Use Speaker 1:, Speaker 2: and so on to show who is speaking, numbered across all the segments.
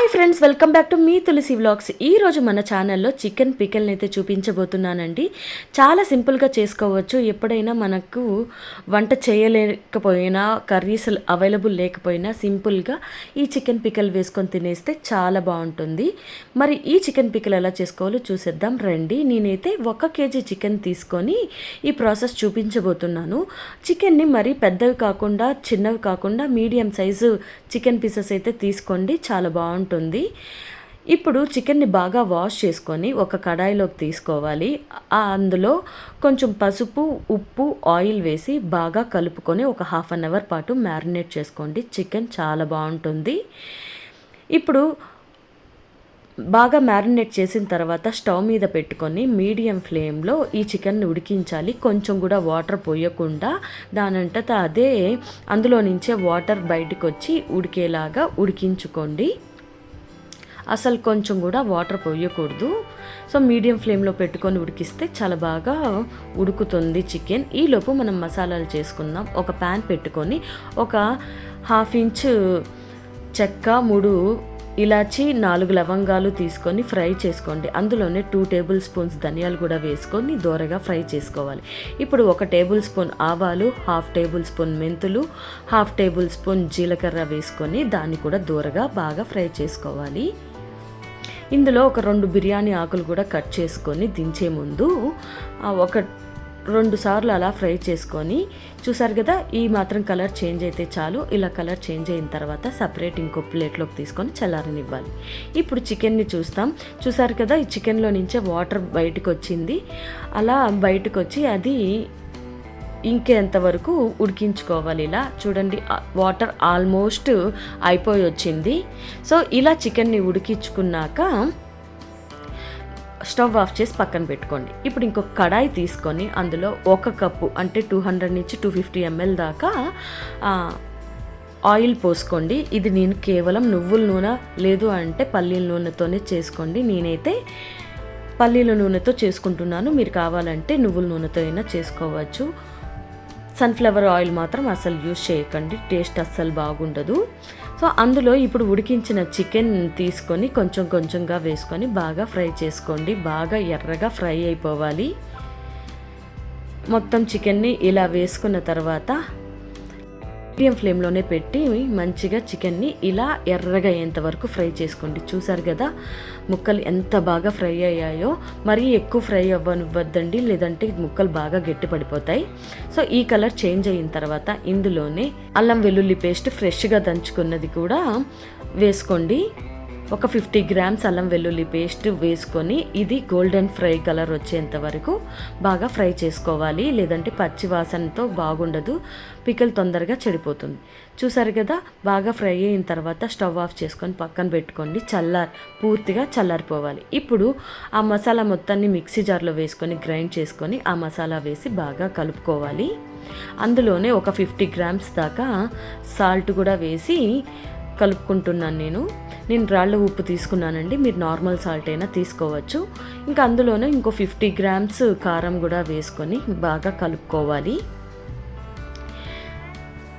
Speaker 1: Hi friends welcome back to me Tulasi vlogs ఈరోజు మన ఛానల్లో చికెన్ పికెల్ని అయితే చూపించబోతున్నానండి. చాలా సింపుల్గా చేసుకోవచ్చు. ఎప్పుడైనా మనకు వంట చేయలేకపోయినా కర్రీస్ అవైలబుల్ లేకపోయినా సింపుల్గా ఈ చికెన్ పికల్ వేసుకొని తినేస్తే చాలా బాగుంటుంది. మరి ఈ చికెన్ పికల్ ఎలా చేసుకోవాలో చూసేద్దాం. రండి నేనైతే ఒక కేజీ చికెన్ తీసుకొని ఈ ప్రాసెస్ చూపించబోతున్నాను. చికెన్ని మరి పెద్దవి కాకుండా చిన్నవి కాకుండా మీడియం సైజు చికెన్ పీసెస్ అయితే తీసుకోండి. చాలా బాగుంటుంది. ఇప్పుడు చికెన్ని బాగా వాష్ చేసుకొని ఒక కడాయిలోకి తీసుకోవాలి. అందులో కొంచెం పసుపు ఉప్పు ఆయిల్ వేసి బాగా కలుపుకొని ఒక హాఫ్ అన్ అవర్ పాటు మ్యారినేట్ చేసుకోండి. చికెన్ చాలా బాగుంటుంది. ఇప్పుడు బాగా మ్యారినేట్ చేసిన తర్వాత స్టవ్ మీద పెట్టుకొని మీడియం ఫ్లేమ్లో ఈ చికెన్ని ఉడికించాలి. కొంచెం కూడా వాటర్ పోయకుండా దానంతట అదే అందులో నుంచే వాటర్ బయటకు వచ్చి ఉడికేలాగా ఉడికించుకోండి. అసలు కొంచెం కూడా వాటర్ పోయకూడదు. సో మీడియం ఫ్లేమ్లో పెట్టుకొని ఉడికిస్తే చాలా బాగా ఉడుకుతుంది చికెన్. ఈలోపు మనం మసాలాలు చేసుకుందాం. ఒక ప్యాన్ పెట్టుకొని ఒక హాఫ్ ఇంచ్ చెక్క మూడు ఇలాచి నాలుగు లవంగాలు తీసుకొని ఫ్రై చేసుకోండి. అందులోనే టూ టేబుల్ స్పూన్స్ ధనియాలు కూడా వేసుకొని దోరగా ఫ్రై చేసుకోవాలి. ఇప్పుడు ఒక టేబుల్ స్పూన్ ఆవాలు హాఫ్ టేబుల్ స్పూన్ మెంతులు హాఫ్ టేబుల్ స్పూన్ జీలకర్ర వేసుకొని దాన్ని కూడా దూరగా బాగా ఫ్రై చేసుకోవాలి. ఇందులో ఒక రెండు బిర్యానీ ఆకులు కూడా కట్ చేసుకొని దించే ముందు ఒక రెండు సార్లు అలా ఫ్రై చేసుకొని చూసారు కదా ఈ మాత్రం కలర్ చేంజ్ అయితే చాలు. ఇలా కలర్ చేంజ్ అయిన తర్వాత సపరేట్ ఇంకో ప్లేట్లోకి తీసుకొని చల్లారనివ్వాలి. ఇప్పుడు చికెన్ని చూస్తాం. చూసారు కదా ఈ చికెన్లో నుంచే వాటర్ బయటకు వచ్చింది అలా బయటకు వచ్చి అది ఇంకేంత వరకు ఉడికించుకోవాలి ఇలా? చూడండి వాటర్ ఆల్మోస్ట్ అయిపోయి వచ్చింది. సో ఇలా చికెన్ని ఉడికించుకున్నాక స్టవ్ ఆఫ్ చేసి పక్కన పెట్టుకోండి. ఇప్పుడు ఇంకొక కడాయి తీసుకొని అందులో ఒక కప్పు అంటే టూ హండ్రెడ్ నుంచి టూ ఫిఫ్టీ ఎంఎల్ దాకా ఆయిల్ పోసుకోండి. ఇది నేను కేవలం నువ్వుల నూనె లేదు అంటే పల్లీల నూనెతోనే చేసుకోండి. నేనైతే పల్లీల నూనెతో చేసుకుంటున్నాను. మీరు కావాలంటే నువ్వుల నూనెతో అయినా చేసుకోవచ్చు. సన్ఫ్లవర్ ఆయిల్ మాత్రం అసలు యూజ్ చేయకండి టేస్ట్ అస్సలు బాగుండదు. సో అందులో ఇప్పుడు ఉడికించిన చికెన్ తీసుకొని కొంచెం కొంచెంగా వేసుకొని బాగా ఫ్రై చేసుకోండి. బాగా ఎర్రగా ఫ్రై అయిపోవాలి. మొత్తం చికెన్ని ఇలా వేసుకున్న తర్వాత మీడియం ఫ్లేమ్లోనే పెట్టి మంచిగా చికెన్ని ఇలా ఎర్రగా అయ్యేంత వరకు ఫ్రై చేసుకోండి. చూసారు కదా ముక్కలు ఎంత బాగా ఫ్రై అయ్యాయో మరీ ఎక్కువ ఫ్రై అవ్వనివ్వద్దండి లేదంటే ముక్కలు బాగా గట్టి పడిపోతాయి. సో ఈ కలర్ చేంజ్ అయిన తర్వాత ఇందులోనే అల్లం వెల్లుల్లి పేస్ట్ ఫ్రెష్గా దంచుకున్నది కూడా వేసుకోండి. ఒక ఫిఫ్టీ గ్రామ్స్ అల్లం వెల్లుల్లి పేస్ట్ వేసుకొని ఇది గోల్డెన్ ఫ్రై కలర్ వచ్చేంత వరకు బాగా ఫ్రై చేసుకోవాలి. లేదంటే పచ్చి వాసనతో బాగుండదు. పికల్ తొందరగా చెడిపోతుంది. చూసారు కదా? బాగా ఫ్రై అయిన తర్వాత స్టవ్ ఆఫ్ చేసుకొని పక్కన పెట్టుకోండి. చల్లార్ పూర్తిగా చల్లారిపోవాలి. ఇప్పుడు ఆ మసాలా మొత్తాన్ని మిక్సీ జార్లో వేసుకొని గ్రైండ్ చేసుకొని ఆ మసాలా వేసి బాగా కలుపుకోవాలి. అందులోనే ఒక ఫిఫ్టీ గ్రామ్స్ దాకా సాల్ట్ కూడా వేసి కలుపుకుంటున్నాను నేను. నేను రాళ్ళ ఉప్పు తీసుకున్నానండి. మీరు నార్మల్ సాల్ట్ అయినా తీసుకోవచ్చు. ఇంకా అందులోనే ఇంకో ఫిఫ్టీ గ్రామ్స్ కారం కూడా వేసుకొని బాగా కలుపుకోవాలి.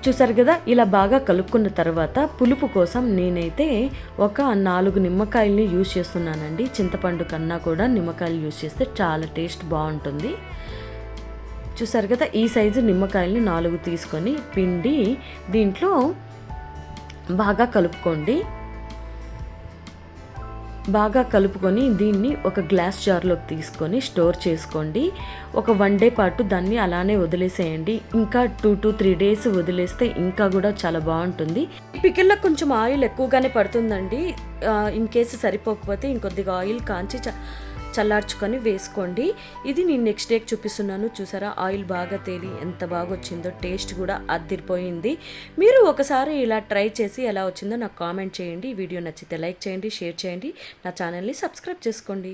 Speaker 1: చూసారు కదా ఇలా బాగా కలుపుకున్న తర్వాత పులుపు కోసం నేనైతే ఒక నాలుగు నిమ్మకాయల్ని యూజ్ చేస్తున్నానండి. చింతపండు కన్నా కూడా నిమ్మకాయలు యూజ్ చేస్తే చాలా టేస్ట్ బాగుంటుంది. చూసారు కదా ఈ సైజు నిమ్మకాయల్ని నాలుగు తీసుకొని పిండి దీంట్లో బాగా కలుపుకోండి. బాగా కలుపుకొని దీన్ని ఒక గ్లాస్ జార్లోకి తీసుకొని స్టోర్ చేసుకోండి. ఒక వన్ డే పాటు దాన్ని అలానే వదిలేసేయండి. ఇంకా టూ టు త్రీ డేస్ వదిలేస్తే ఇంకా కూడా చాలా బాగుంటుంది. పికిల్లో కొంచెం ఆయిల్ ఎక్కువగానే పడుతుందండి. ఇన్ కేసు సరిపోకపోతే ఇంకొద్దిగా ఆయిల్ కాంచి చల్లార్చుకొని వేసుకోండి. ఇది నేను నెక్స్ట్ డేకి చూపిస్తున్నాను. చూసారా? ఆయిల్ బాగా తేలి ఎంత బాగా వచ్చిందో టేస్ట్ కూడా అద్దిరిపోయింది. మీరు ఒకసారి ఇలా ట్రై చేసి ఎలా వచ్చిందో నాకు కామెంట్ చేయండి. వీడియో నచ్చితే లైక్ చేయండి షేర్ చేయండి. నా ఛానల్ని సబ్స్క్రైబ్ చేసుకోండి.